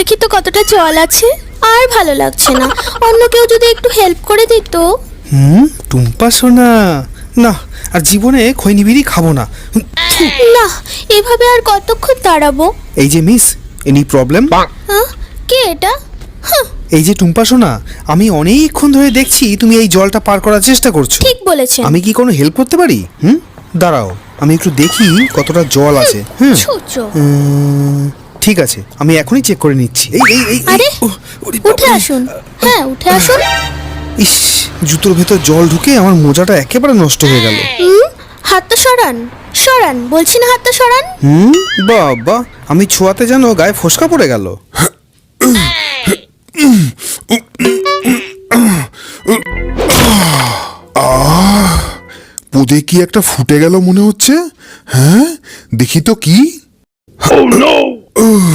দেখি তো কতটা জল আছে? আর ভালো লাগছে না। অন্য কেউ যদি একটু হেল্প করে দিত। হুম টুম্পা সোনা। না আর জীবনে খৈনি বিড়ি খাব না। না এভাবে আর কতক্ষণ দাঁড়াবো? এই যে মিস এনি প্রবলেম? হ্যাঁ কে এটা? এই যে টুম্পা সোনা আমি অনেকক্ষণ ধরে দেখছি তুমি এই জলটা পার করার চেষ্টা করছ। ঠিক বলেছেন। আমি কি কোনো হেল্প করতে পারি? হুম দাঁড়াও আমি একটু দেখি কতটা জল আছে। হুম। ঠিক আছে আমি এখনই চেক করে নিচ্ছি। এই এই এই আরে উঠে আসুন। হ্যাঁ উঠে আসুন। ইস জুতোর ভেতর জল ঢুকে আমার মোজাটা একেবারে নষ্ট হয়ে গেল। হুম? হাতটা সরান সরান। বলছি না হাতটা সরান? হুম? বাবা আমি ছোঁয়াতে যেন গায়ে ফসকা পড়ে গেল। পুদে কি একটা ফুটে গেল মনে হচ্ছে? হ্যাঁ? দেখি তো কি। Ooh.